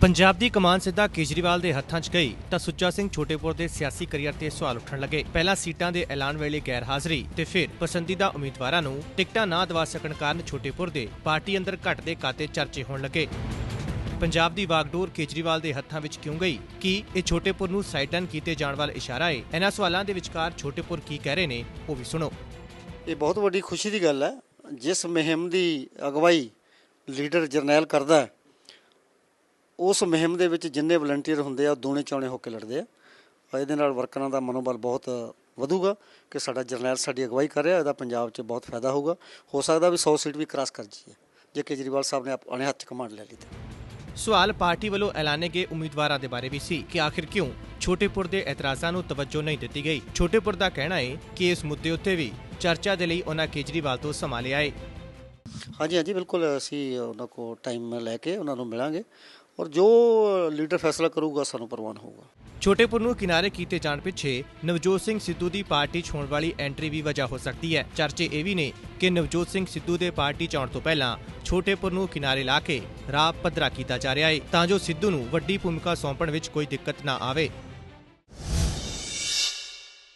ਪੰਜਾਬ ਦੀ ਕਮਾਨ ਸਿੱਧਾ ਕੇਜਰੀਵਾਲ ਦੇ ਹੱਥਾਂ 'ਚ ਗਈ ਤਾਂ ਸੁੱਚਾ ਸਿੰਘ ਛੋਟੇਪੁਰ ਦੇ ਸਿਆਸੀ ਕੈਰੀਅਰ ਤੇ ਸਵਾਲ ਉੱਠਣ ਲੱਗੇ। ਪਹਿਲਾਂ ਸੀਟਾਂ ਦੇ ਐਲਾਨ ਵੇਲੇ ਗੈਰ ਹਾਜ਼ਰੀ ਤੇ ਫਿਰ ਪਸੰਦੀਦਾ ਉਮੀਦਵਾਰਾਂ ਨੂੰ ਟਿਕਟਾਂ ਨਾ ਦਵਾ ਸਕਣ ਕਾਰਨ ਛੋਟੇਪੁਰ ਦੇ ਪਾਰਟੀ ਅੰਦਰ ਘਟਦੇ ਕਾਤੇ ਚਰਚੇ ਹੋਣ ਲੱਗੇ। ਪੰਜਾਬ ਦੀ ਵਾਗਡੋਰ ਕੇਜਰੀਵਾਲ ਦੇ ਹੱਥਾਂ ਵਿੱਚ ਕਿਉਂ ਗਈ? ਕੀ ਇਹ ਛੋਟੇਪੁਰ ਨੂੰ ਸਾਈਡਨ ਕੀਤੇ ਜਾਣ ਵੱਲ ਇਸ਼ਾਰਾ ਹੈ? ਇਹਨਾਂ ਸਵਾਲਾਂ ਦੇ ਵਿਚਕਾਰ ਛੋਟੇਪੁਰ ਕੀ ਕਹਿ ਰਹੇ ਨੇ ਉਹ ਵੀ ਸੁਣੋ। ਇਹ ਬਹੁਤ ਵੱਡੀ ਖੁਸ਼ੀ ਦੀ ਗੱਲ ਹੈ। ਜਿਸ ਮੁਹਿੰਮ ਦੀ ਅਗਵਾਈ ਲੀਡਰ ਜਰਨੈਲ ਕਰਦਾ ਹੈ, ਉਸ ਮੁਹਿੰਮ ਦੇ ਵਿੱਚ ਜਿੰਨੇ ਵਲੰਟੀਅਰ ਹੁੰਦੇ ਆ ਉਹ ਦੋਨੇ ਚੌਣੇ ਹੋ ਕੇ ਲੜਦੇ ਆ। ਇਹਦੇ ਨਾਲ ਵਰਕਰਾਂ ਦਾ ਮਨੋਬਲ ਬਹੁਤ ਵਧੂਗਾ ਕਿ ਸਾਡਾ ਜਰਨੈਲ ਸਾਡੀ ਅਗਵਾਈ ਕਰ ਰਿਹਾ ਇਹਦਾ ਪੰਜਾਬ 'ਚ ਬਹੁਤ ਫਾਇਦਾ ਹੋਊਗਾ। ਹੋ ਸਕਦਾ ਵੀ 100 ਸੀਟ ਵੀ ਕ੍ਰਾਸ ਕਰ ਜਾਈਏ। ਜੇ ਕੇਜਰੀਵਾਲ ਸਾਹਿਬ ਨੇ ਆਪਣੇ ਹੱਥ 'ਚ ਕਮਾਂਡ ਲੈ ਲਈ ਤਾਂ। ਸਵਾਲ ਪਾਰਟੀ ਵੱਲੋਂ ਐਲਾਨੇ ਗਏ ਉਮੀਦਵਾਰਾਂ ਦੇ ਬਾਰੇ ਵੀ ਸੀ ਕਿ ਆਖਿਰ ਕਿਉਂ ਛੋਟੇਪੁਰ ਦੇ ਇਤਰਾਜ਼ਾਂ ਨੂੰ ਤਵੱਜੋ ਨਹੀਂ ਦਿੱਤੀ ਗਈ। ਛੋਟੇਪੁਰ ਦਾ ਕਹਿਣਾ ਹੈ ਕਿ ਇਸ ਮੁੱਦੇ ਉੱਤੇ ਵੀ ਚਰਚਾ ਦੇ ਲਈ ਉਹਨਾਂ ਕੇਜਰੀਵਾਲ ਤੋਂ ਸਮਾਂ ਲਿਆ ਹੈ ਹਾਂਜੀ ਹਾਂਜੀ ਬਿਲਕੁਲ ਅਸੀਂ ਉਹਨਾਂ ਕੋ ਟਾਈਮ ਲੈ ਕੇ ਉਹਨਾਂ ਨੂੰ ਮਿਲਾਂਗੇ। ਔਰ ਜੋ ਲੀਡਰ ਫੈਸਲਾ ਕਰੂਗਾ, ਸਾਨੂੰ ਪ੍ਰਵਾਨ ਹੋਊਗਾ। ਛੋਟੇਪੁਰ ਨੂੰ ਕਿਨਾਰੇ ਕੀਤੇ ਜਾਣ ਪਿੱਛੇ ਨਵਜੋਤ ਸਿੰਘ ਸਿੱਧੂ ਦੀ ਪਾਰਟੀ 'ਚ ਹੋਣ ਵਾਲੀ ਐਂਟਰੀ ਵੀ ਵਜ੍ਹਾ ਹੋ ਸਕਦੀ ਹੈ। ਚਰਚੇ ਇਹ ਵੀ ਨੇ ਕਿ ਨਵਜੋਤ ਸਿੰਘ ਸਿੱਧੂ ਦੇ ਪਾਰਟੀ 'ਚ ਆਉਣ ਤੋਂ ਪਹਿਲਾਂ ਛੋਟੇਪੁਰ ਨੂੰ ਕਿਨਾਰੇ ਲਾ ਕੇ ਰਾਹ ਪੱਧਰਾ ਕੀਤਾ ਜਾ ਰਿਹਾ ਹੈ ਤਾਂ ਜੋ ਸਿੱਧੂ ਨੂੰ ਵੱਡੀ ਭੂਮਿਕਾ ਸੌਂਪਣ ਵਿੱਚ ਕੋਈ ਦਿੱਕਤ ਨਾ ਆਵੇ।